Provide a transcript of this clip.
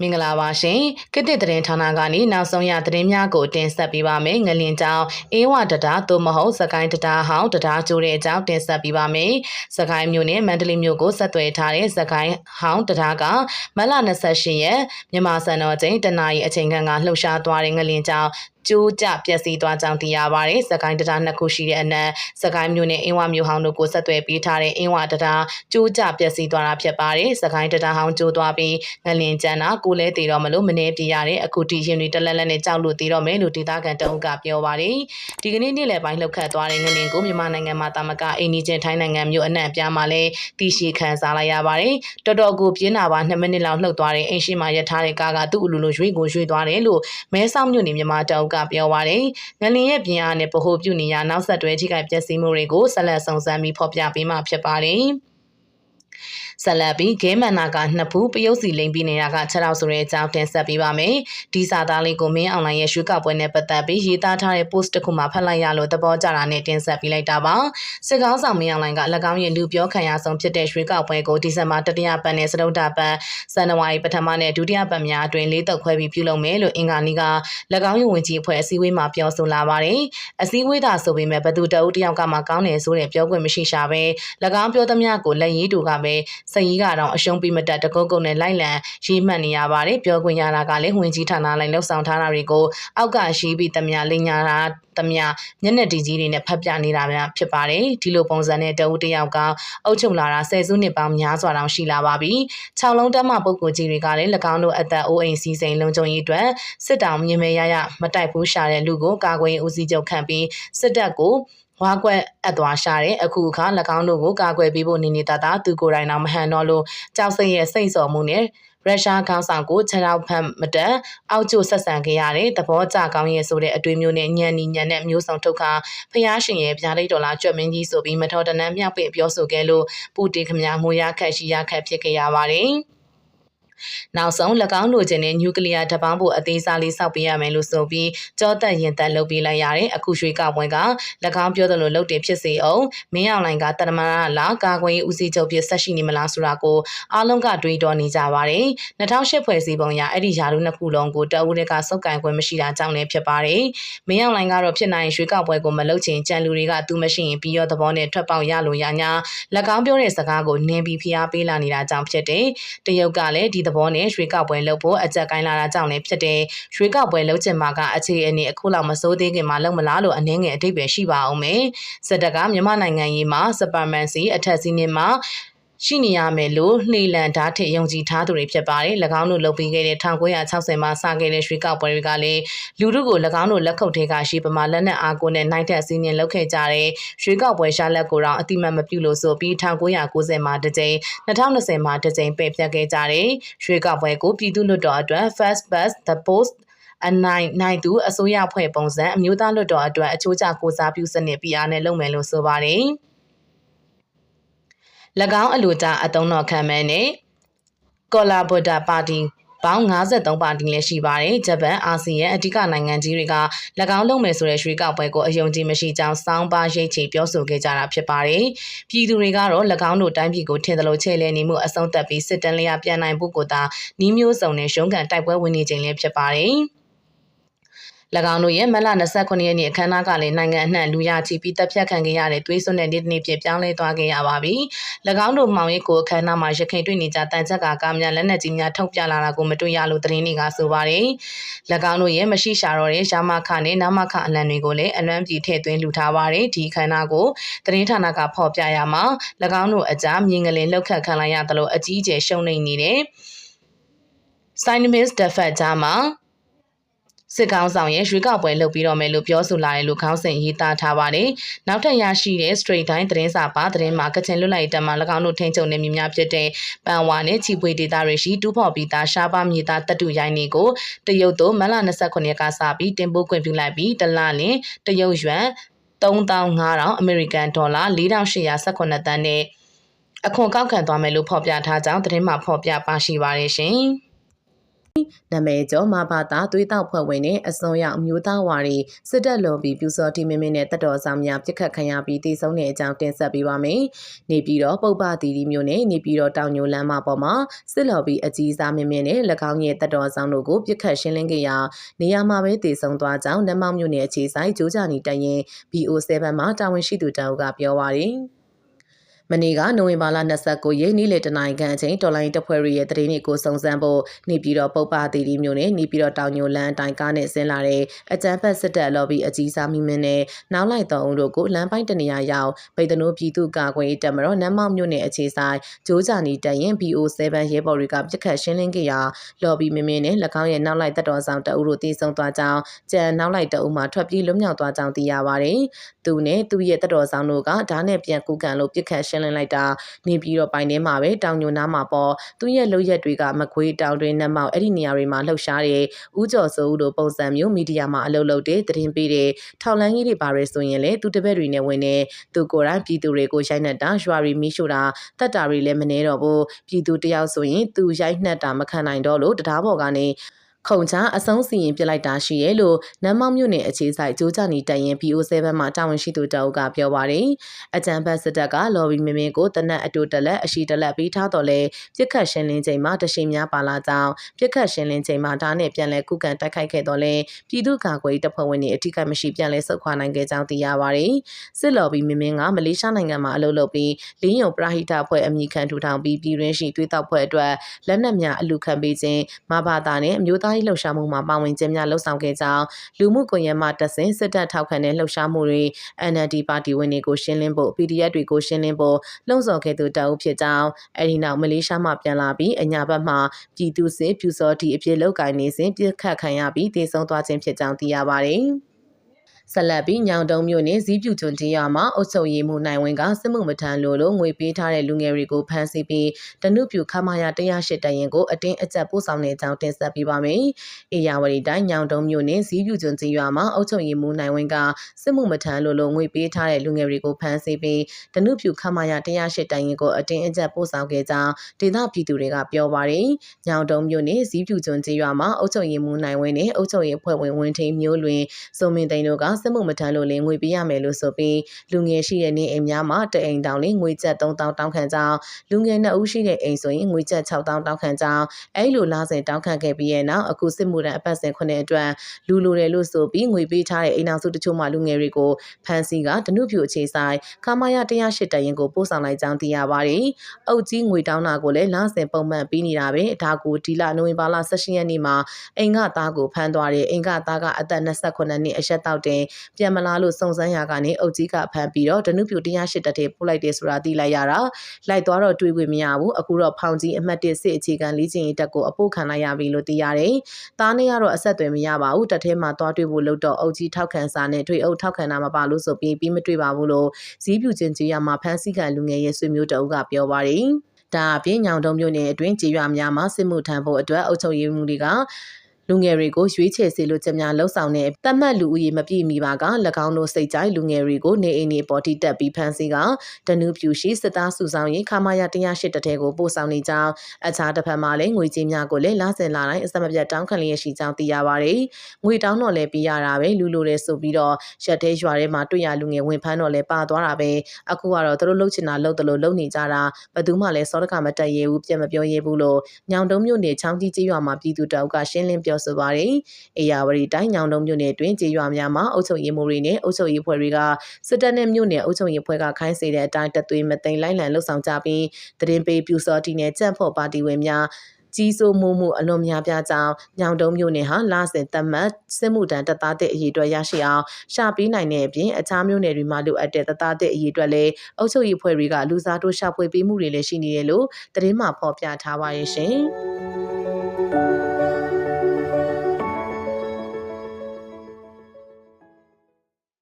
မင်္ဂလာပါရှင်ကစ်တစ်သတင်းဌာနကနေနောက်ဆုံးရသတင်းများကိုတင်ဆက်ပေးပါမယ်ငလင်ကြောင်အေးဝတတာသို့မဟုတ်စကိုင်းတတာဟောင်းတတာကျိုးတဲ့အကြောင်းတင်ဆက်ပေးပါမယ်စကိုင်းမြို့နဲ့မန္တလေးမြို့ကိုဆက်သွယ်ထားတဲ့စကိုင်းဟောင်းတတာကမလ28ရက်မြန်မာစံတော်ချိန်တနအီအချိန်ခန့်ကလှုပ်ရှားသွားတဲ့ငလင်ကြောင် ကျိုးကျပျက်စီးသွားကြောင်းသိရပါတယ်။စကိုင်းတံတားနှစ်ခုရှိတဲ့အနက်စကိုင်းမြို့နယ်အင်းဝမြို့ဟောင်းတို့ကိုဆက်သွယ်ပေးထားတဲ့အင်းဝတံတားကျိုးကျပျက်စီးသွားတာဖြစ်ပါတယ်။စကိုင်းတံတားဟောင်းကျိုးသွားပြီးငလင်ကျန်းတာကိုလဲတည်တော့မလို့မနေပြရတဲ့အခုတီရင်တွေတလက်လက်နဲ့ကြောက်လို့တည်တော့မယ်လို့ဒေသခံတအုပ်ကပြောပါတယ်။ဒီကနေ့နေ့လယ်ပိုင်းလှုပ်ခတ်သွားတဲ့ငလင်ကိုမြန်မာနိုင်ငံမှာတာမကအိန္ဒိချင်းထိုင်းနိုင်ငံမြို့အနှံ့အပြားမှာလည်းတီရှိခံစားလိုက်ရပါတယ်။တော်တော်ကိုပြင်းတာပါ2မိနစ်လောက်လှုပ်သွားတဲ့အိမ်ရှိမှာရထားတဲ့ကားကသူ့အလိုလိုရွေ့ကိုရွေ့သွားတယ်လို့မဲဆောက်မြို့နယ်မြန်မာတအုပ်ကပြောပါတယ်။ငလင်ရဲ့ပြင်အားနဲ့ဗဟိုပြုနေရနောက်ဆက်တွဲထိခိုက်ပျက်စီးမှုတွေကိုဆက်လက်စုံစမ်းပြီးဖော်ပြပေးမှာဖြစ်ပါတယ်။ဆက်လက်ပြီးဂဲမန်နာကနှစ်ဖူးပယုတ်စီလိမ့်ပြီးနေတာက6ရောက်ဆိုတဲ့အကြောင်းတင်ဆက်ပေးပါမယ်။ဒီစာသားလေးကိုမင်းအွန်လိုင်းရဲ့ရွှေကောက်ပွဲနဲ့ပတ်သက်ပြီးရေးသားထားတဲ့ post တစ်ခုမှာဖတ်လိုက်ရလို့သဘောကျတာနဲ့တင်ဆက်ပေးလိုက်တာပါ။စစ်ကောင်းဆောင်မင်းအွန်လိုင်းက၎င်းရဲ့လူပြောခံရဆုံးဖြစ်တဲ့ရွှေကောက်ပွဲကိုဒီဇင်ဘာတတိယပတ်နဲ့စတုတ္တပတ်ဇန်နဝါရီပထမနဲ့ဒုတိယပတ်များအတွင်းလေးသက်ခွဲပြီးပြုလုပ်မယ်လို့အင်္ဂါနေ့က၎င်းရဲ့ဝင်ကြီးအဖွဲ့အစည်းအဝေးမှာပြောဆိုလာပါတယ်။အစည်းအဝေးသာဆိုပေမဲ့ဘသူတအုပ်တယောက်ကမှကောင်းတယ်ဆိုတဲ့ပြောခွင့်မရှိရှာပဲ၎င်းပြောသမျှကိုလက်ရည်တူကပဲစည်ကြီးကတော့အရှုံးပြီးမတက်တကုတ်ကုတ်နဲ့လိုက်လံရေးမှတ်နေရပါတယ်ပြောခွင့်ရတာကလည်းဝင်ကြီးဌာနလိုက်လှုပ်ဆောင်ထားတာတွေကိုအောက်ကရှိပြီးတမညာလင်ညာတာတမညာမျက်နှာတီကြီးတွေနဲ့ဖတ်ပြနေတာများဖြစ်ပါတယ်ဒီလိုပုံစံနဲ့တအုပ်တယောက်ကအုပ်ချုပ်လာတာဆယ်စုနှစ်ပေါင်းများစွာတောင်ရှိလာပါပြီ6လုံးတက်မှပုဂ္ဂိုလ်ကြီးတွေကလည်း၎င်းတို့အသက်အိုးအိမ်စီစိန်လုံခြုံရေးအတွက်စစ်တောင်မြင်မဲရရမတိုက်ဘူးရှာတဲ့လူကိုကာကွယ်ဦးစီးချုပ်ခံပြီးစစ်တပ်ကို ဝါကွက်အပ်သွားရှာတဲ့အခုအခါ၎င်းတို့ကိုကာကွယ်ပေးဖို့နေနေတာတာသူကိုယ်တိုင်တော့မဟန်တော့လို့ကြောက်စိတ်ရဲ့စိတ်စော်မှုနဲ့ရုရှားခေါင်းဆောင်ကိုခြေထောက်ဖက်မတက်အောက်ကျဆက်ဆံခဲ့ရတဲ့သဘောကျကောင်းရဲ့ဆိုတဲ့အတွေ့မျိုးနဲ့ညံနီညံနဲ့မျိုးစုံထုတ်ခါဖျားရှင်ရဲ့ဗျာဒိတ်ဒေါ်လာကြွက်မင်းကြီးဆိုပြီးမထော်တနန်းမြောက်ပင်ပြောဆိုခဲ့လို့ပူတင်ခမများမူရခက်ရှိရခက်ဖြစ်ခဲ့ရပါတယ်။ နောက်ဆုံး၎င်းလိုချင်တဲ့နျူကလ িয়ার ဓပောင်းဖို့အသေးစားလေးစောက်ပေးရမယ်လို့ဆိုပြီးကြောသက်ရင်သက်လုပ်ပေးလိုက်ရတယ်အခုရွှေကောက်ပွဲက၎င်းပြောသလိုလုပ်တယ်ဖြစ်စေအောင်မင်းအောင်လိုင်ကတရမရလာကာကွယ်ရေးဦးစီးချုပ်ဖြစ်ဆက်ရှိနေမလားဆိုတာကိုအားလုံးကတွေးတောနေကြပါတယ်2008ဖွဲ့စည်းပုံရအဲ့ဒီယာရုနှစ်ခုလုံးကိုတအူးတွေကစုပ်ကန်ခွင့်မရှိတာကြောင့်လည်းဖြစ်ပါတယ်မင်းအောင်လိုင်ကတော့ဖြစ်နိုင်ရွှေကောက်ပွဲကိုမလုပ်ချင်ကြံလူတွေကသူမရှိရင်ပြီးရောသဘောနဲ့ထွက်ပေါက်ရလို့ရညာ၎င်းပြောတဲ့စကားကိုနင်းပြီးဖျားပေးလာနေတာကြောင့်ဖြစ်တယ်တရုတ်ကလည်းဒီသဘောနဲ့ရွှေကောက်ပွဲလုပ်ဖို့အကြက်ကိုင်းလာတာကြောင့်လည်းဖြစ်တယ်ရွှေကောက်ပွဲလုပ်ချင်မှာကအခြေအနေအခုလောက်မစိုးသေးခင်မှာလုပ်မလားလို့အနှင်းငယ်အတိတ်ပဲရှိပါအောင်မယ်စစ်တပ်ကမြန်မာနိုင်ငံရေးမှာစပါမန်စီအထက်စီးနှင်းမှာ ရှိနေရမယ်လို့နှိလန်ဓာတ်ထယုံကြည်ထားသူတွေဖြစ်ပါတယ်။၎င်းတို့လုပ်ပြီးခဲ့တဲ့1960မှာစခဲ့တဲ့ရွှေကောက်ပွဲတွေကလည်းလူတို့ကို၎င်းတို့လက်ခုပ်ထဲကရှိပမာလက်နက်အားကိုနဲ့နိုင်တဲ့စီးနှင်းလုပ်ခဲ့ကြတဲ့ရွှေကောက်ပွဲရှာလက်ကိုတော့အတိမတ်မပြုလို့ဆိုပြီး1990မှာတစ်ကြိမ်2020မှာတစ်ကြိမ်ပယ်ဖြတ်ခဲ့ကြတဲ့ရွှေကောက်ပွဲကိုပြည်သူ့လွှတ်တော်အတွက် First Past the Post အနိုင်နိုင်သူအစိုးရဖွဲ့ပုံစံအမျိုးသားလွှတ်တော်အတွက်အချိုးကျကိုစားပြုစနစ် PR နဲ့လုပ်မယ်လို့ဆိုပါတယ်။၎ င်းအလိုကြအတုံးတော်ခံမဲနဲ့ကောလာဘော်ဒါပါတီပေါင်း53ပါတီလည်းရှိပါတယ်။ဂျပန်အာဆီယံအဓိကနိုင်ငံကြီးတွေက၎င်းလုံးမယ်ဆိုတဲ့ရွှေကောက်ပွဲကိုအယုံကြည်မရှိကြောင်းစောင်းပါရိတ်ချေပြောဆိုခဲ့ကြတာဖြစ်ပါတယ်။ပြည်သူတွေကတော့၎င်းတို့တိုင်းပြည်ကိုထင်သလိုချဲ့လဲနေမှုအဆုံးသတ်ပြီးစစ်တမ်းလျာပြန်နိုင်ဖို့ကိုသာနှီးမျိုးစုံနဲ့ရုံးကန်တိုက်ပွဲဝင်နေခြင်းလည်းဖြစ်ပါတယ်။၎ င်းတို့ရဲ့မလ29ရက်နေ့အခမ်းအနားကလည်းနိုင်ငံအနှံ့လူရချီပြီးတပ်ဖြတ်ခံခဲ့ရတဲ့သွေးစွန်းတဲ့နေ့တစ်နေ့ဖြစ်ပြောင်းလဲသွားခဲ့ရပါပြီ။၎င်းတို့မှောင်ရိပ်ကိုအခမ်းအနားမှာရခိုင်တွေ့နေကြတန်ချက်ကကားများလက်နက်ကြီးများထုတ်ပြလာတာကိုမတွေ့ရလို့သတင်းတွေကဆိုပါတယ်။၎င်းတို့ရဲ့မရှိရှာတော့တဲ့ရှာမခနဲ့နာမခအလံတွေကိုလည်းအလွမ်းပြေထည့်သွင်းလူထားပါတယ်။ဒီအခမ်းအနားကိုသတင်းဌာနကဖော်ပြရမှာ၎င်းတို့အကြမြင်ကလေးလောက်ခတ်ခံလိုက်ရသလိုအကြီးအကျယ်ရှုံနေနေတဲ့ Sinus Defat ကြားမှာ စစ်ကောင်ဆောင်ရဲ့ရွေးကောက်ပွဲလုပ်ပြီးတော့မယ်လို့ပြောဆိုလာတယ်လို့ခေါင်းစဉ်ရေးသားထားပါတယ်။နောက်ထပ်ရရှိတဲ့ Straight Time သတင်းစာပါသတင်းမှာကချင်လွတ်လပ်ရေးတပ်မှ၎င်းတို့ထိန်းချုပ်နေမြများဖြစ်တဲ့ပန်ဝါနဲ့ချီပွေဒေတာတွေရှိတူးဖော်ပြီးသားရှားပါမြေသားတပ်တူရိုင်းတွေကိုတရုတ်တို့မလ29ရက်ကစပြီးတင်ပို့ခွင့်ပြုလိုက်ပြီးတလလင်တရုတ်ယွမ်3500အမေရိကန်ဒေါ်လာ4818တန်းနဲ့အခွန်ကောက်ခံသွားမယ်လို့ဖော်ပြထားကြောင်းသတင်းမှာဖော်ပြပါရှိပါတယ်ရှင်။ နာမည်ကျော်မဘာသာသွေးတောက်ဖွဲ့ဝင်နဲ့အစွန်ရောက်အမျိုးသားဝါရီစစ်တပ်လော်ဘီပြူစော်တီမင်းမင်းနဲ့တပ်တော်ဆောင်များပြစ်ခတ်ခံရပြီးတည်ဆုံတဲ့အကြောင်းတင်ဆက်ပေးပါမယ်။နေပြည်တော်ပုပ္ပတီတီမျိုးနဲ့နေပြည်တော်တောင်ညိုလမ်းမပေါ်မှာစစ်လော်ဘီအကြီးစားမင်းမင်းနဲ့၎င်းရဲ့တပ်တော်ဆောင်တို့ကိုပြစ်ခတ်ရှင်းလင်းခဲ့ရာနေရာမှာပဲတည်ဆုံသွားကြောင်းနမောင်မျိုးနဲ့အခြေဆိုင်ကြိုးကြနီတရင် BO7 မှာတာဝန်ရှိသူတအုပ်ကပြောပါရယ်။ မနေ့ကနိုဝင်ဘာလ29ရက်နေ့လယ်တနာရီခန့်အချိန်တော်လိုင်းတပ်ဖွဲ့တွေရဲ့တရင်တွေကိုစုံစမ်းဖို့နေပြည်တော်ပုပ္ပသီရီမျိုးနဲ့နေပြည်တော်တောင်ညိုလန်းအတိုင်းကားနဲ့ဆင်းလာတဲ့အကြမ်းဖက်စစ်တပ်လော်ဘီအကြီးစားမိမင်းနဲ့နောက်လိုက်တော်ဦးတို့ကိုလမ်းပိုင်းတနေရာရောက်ဗိတ်တနိုးပြည်သူ့ကာကွယ်ရေးတပ်မတော်နမ်းမောက်မြို့နယ်အခြေဆိုင်ဂျိုးဂျာနီတရင် BO7 ရဲဘော်တွေကပြစ်ခတ်ရှင်းလင်းခဲ့ရာလော်ဘီမင်းမင်းနဲ့၎င်းရဲ့နောက်လိုက်တပ်တော်ဆောင်တအုပ်တို့တည်ဆုံသွားကြောင်းကြံနောက်လိုက်တအုပ်မှထွက်ပြေးလွတ်မြောက်သွားကြောင်းသိရပါတယ်။သူနဲ့သူ့ရဲ့တပ်တော်ဆောင်တို့ကဓာတ်နဲ့ပြန်ကူကန်လို့ပြစ်ခတ်ရှင်းလင်းလိုက်တာနေပြီးတော့ပိုင်းထဲမှာပဲတောင်ညိုနားမှာပေါ့သူရဲ့လုပ်ရက်တွေကမကွေးတောင်တွင်နှမောက်အဲ့ဒီနေရာတွေမှာလှုပ်ရှားတဲ့ဦးကျော်စိုးဦးတို့ပုံစံမျိုးမီဒီယာမှာအလုပ်လုပ်တဲ့သတင်းပေးတဲ့ထောက်လန်းကြီးတွေပါရဲဆိုရင်လေသူတပည့်တွေနဲ့ဝင်နေသူကိုယ်တိုင်ပြည်သူတွေကိုရိုက်နှက်တာရွာရီမီးရှို့တာတတ်တာတွေလည်းမနေတော့ဘူးပြည်သူတယောက်ဆိုရင်သူရိုက်နှက်တာမခံနိုင်တော့လို့တရားပေါ်ကနေ ခုံချအဆုံးစီရင်ပြလိုက်တာရှိရဲ့လို့နမ်းမောက်မြို့နယ်အခြေဆိုင်ကြိုးကြနီတရင် BO7 မှာတာဝန်ရှိသူတအုပ်ကပြောပါတယ်။အကြံဖတ်စစ်တပ်ကလော်ဘီမင်းမင်းကိုတနက်အတူတလက်အရှိတလက်ပြီးထားတော့လဲပြစ်ခတ်ရှင်းလင်းချိန်မှာတရှိများပါလာကြောင်းပြစ်ခတ်ရှင်းလင်းချိန်မှာဒါနဲ့ပြန်လဲကုကန်တိုက်ခိုက်ခဲ့တော့လဲပြည်သူ့ကာကွယ်တပ်ဖွဲ့ဝင်တွေအထိကမရှိပြန်လဲဆုတ်ခွာနိုင်ခဲ့ကြောင်းသိရပါတယ်။စစ်လော်ဘီမင်းမင်းကမလေးရှားနိုင်ငံမှာအလုပ်လုပ်ပြီးလင်းယုံပရာဟိတဖွဲ့အမိခံထူထောင်ပြီးပြည်ရင်းရှိသွေးတောက်ဖွဲ့အတွက်လက်နက်များအလူခံပေးခြင်းမဘာသာနဲ့အမျိုးသားရေးလှုပ်ရှားမှုမှာပါဝင်ခြင်းများလှုပ်ဆောင်ခဲ့ကြောင်းလူမှုကွန်ရက်မှတဆင်စစ်တပ်ထောက်ခံတဲ့လှုပ်ရှားမှုတွေ NLD ပါတီဝင်တွေကိုရှင်းလင်းဖို့ PDF တွေကိုရှင်းလင်းဖို့လှုံ့ဆော်ခဲ့သူတအုပ်ဖြစ်ကြောင်းအဲဒီနောက်မလေးရှားမှပြန်လာပြီးအညာဘက်မှပြည်သူစစ်ဖြူစောတီအဖြစ်လောက်ကိုင်းနေစဉ်ပြစ်ခတ်ခံရပြီးတည်ဆုံသွားခြင်းဖြစ်ကြောင်းသိရပါတယ်။ ဆက်လက်ပြီးညောင်တုံမြို့နယ်ဇီးပြူကျွန်းတရားမှာအုပ်ချုပ်ရေးမှုနိုင်ဝင်ကစစ်မှုမထမ်းလို့လို့ငွေပေးထားတဲ့လူငယ်တွေကိုဖမ်းဆီးပြီးတနုပြူခမာယာ108တရင်ကိုအတင်းအကျပ်ပို့ဆောင်နေကြောင်းတင်ဆက်ပေးပါမယ်။အေယာဝတီတိုင်းညောင်တုံမြို့နယ်ဇီးပြူကျွန်းတရားမှာအုပ်ချုပ်ရေးမှုနိုင်ဝင်ကစစ်မှုမထမ်းလို့လို့ငွေပေးထားတဲ့လူငယ်တွေကိုဖမ်းဆီးပြီးတနုပြူခမာယာ108တရင်ကိုအတင်းအကျပ်ပို့ဆောင်ခဲ့ကြောင်းဒေသပြည်သူတွေကပြောပါတယ်။ညောင်တုံမြို့နယ်ဇီးပြူကျွန်းတရားမှာအုပ်ချုပ်ရေးမှုနိုင်ဝင်နဲ့အုပ်ချုပ်ရေးဖွဲ့ဝင်ဝင်ထိန်မျိုးလွင်စုံမင်းသိန်းတို့ကစစ်မှုမထမ်းလို့လည်းငွေပေးရမယ်လို့ဆိုပြီးလူငယ်ရှိတဲ့နေအိမ်များမှာတအိမ်တောင်လေးငွေကျပ်3000တောင်းခံကြောင်းလူငယ်နှစ်ဦးရှိတဲ့အိမ်ဆိုရင်ငွေကျပ်6000တောင်းခံကြောင်းအဲ့လိုလားစင်တောင်းခံခဲ့ပြီးရဲ့နောက်အခုစစ်မှုထမ်းအပတ်စဉ်ခုနှစ်အတွက်လူလိုတယ်လို့ဆိုပြီးငွေပေးထားတဲ့အိမ်အောင်စုတချို့မှလူငယ်တွေကိုဖမ်းဆီးကတနုဖြူအခြေဆိုင်ခမာယ108တရင်ကိုပို့ဆောင်လိုက်ကြောင်းသိရပါတယ်။အုတ်ကြီးငွေတောင်းတာကိုလည်းလားစင်ပုံမှန်ပြီးနေတာပဲဒါကိုဒီလနိုဝင်ဘာလ16ရက်နေ့မှာအိမ်ကသားကိုဖမ်းသွားတယ်အိမ်ကသားကအသက်28နှစ်အရက်တောက်တင်ပြန်မလာလို့စုံစမ်းရာကနေအုတ်ကြီးကဖမ်းပြီးတော့ဒနုပြူ108တက်ထဲပို့လိုက်တယ်ဆိုတာသိလိုက်ရတာလိုက်သွားတော့တွေးခွင့်မရဘူးအခုတော့ဖောင်ကြီးအမှတ်1စစ်အခြေခံလေ့ကျင့်ရေးတက်ကိုအပို့ခံလိုက်ရပြီလို့သိရတယ်သားနဲ့ကတော့အဆက်အသွယ်မရပါဘူးတက်ထဲမှာသွားတွေ့ဖို့လို့တော့အုတ်ကြီးထောက်ခံစာနဲ့တွေ့အုပ်ထောက်ခံတာမပါလို့ဆိုပြီးပြီးမတွေ့ပါဘူးလို့ဇီးပြူချင်းကြီးရမှာဖမ်းဆီးခံလူငယ်ရဲ့ဆွေမျိုးတအုပ်ကပြောပါတယ်ဒါအပြင်ညောင်တုံးမြို့နယ်အတွင်းကြေးရွာများမှာစစ်မှုထမ်းဖို့အတွက်အုပ်ချုပ်ရေးမှုတွေက လူငယ်တွေကိုရွေးချယ်စေလိုချက်များလှုံ့ဆော်တဲ့တတ်မှတ်လူဦးရေမပြည့်မီပါက၎င်းတို့စိတ်ကြိုက်လူငယ်တွေကိုနေအိမ်တွေပေါ်ထိတက်ပြီးဖမ်းဆီးကတနုပြူရှိစစ်သားစုဆောင်ရင်ခမာရ108တထဲကိုပို့ဆောင်နေကြောင်းအခြားတစ်ဖက်မှာလည်းငွေကြေးများကိုလည်းလာစင်လာတိုင်းအစမပြတ်တောင်းခံလျက်ရှိကြောင်းသိရပါတယ်။ငွေတောင်းတော့လည်းပြီးရတာပဲလူလိုတယ်ဆိုပြီးတော့ရက်သေးရွာထဲမှာတွေ့ရလူငယ်ဝင်ဖမ်းတော့လည်းပါသွားတာပဲအခုကတော့သူတို့လှုပ်ချင်တာလှုပ်တယ်လို့လှုပ်နေကြတာဘယ်သူမှလည်းစောတကမတက်ရဲဘူးပြန်မပြောရဲဘူးလို့ညောင်တုံးမြို့နယ်ချောင်းကြီးကျေးရွာမှာပြည်သူတအုပ်ကရှင်းလင်းပြောဆိုပါတယ်။အေယာဝတီတိုင်းညောင်တုံးမြို့နယ်တွင်ကျေးရွာများမှာအုပ်ချုပ်ရေးမှူးတွေနဲ့အုပ်ချုပ်ရေးဖွဲ့တွေကစစ်တပ်နဲ့မြို့နယ်အုပ်ချုပ်ရေးဖွဲ့ကခိုင်းစေတဲ့အတိုင်းတသွေးမသိမ်းလိုက်လံလှုပ်ဆောင်ကြပြီးတရင်ပေးပြူစောတီနဲ့ကြန့်ဖို့ပါတီဝင်များကြီးစိုးမှုမှုအလွန်များပြားကြောင်းညောင်တုံးမြို့နယ်ဟာလာစင်သက်မှတ်စစ်မှုတန်းတပ်သားတဲ့အရေးအတွက်ရရှိအောင်ရှာပေးနိုင်တဲ့အပြင်အခြားမြို့နယ်တွေမှာလိုအပ်တဲ့တပ်သားတဲ့အရေးအတွက်လည်းအုပ်ချုပ်ရေးဖွဲ့တွေကလူစားတို့ရှာဖွေပေးမှုတွေလည်းရှိနေတယ်လို့သတင်းမှဖော်ပြထားပါရဲ့ရှင်။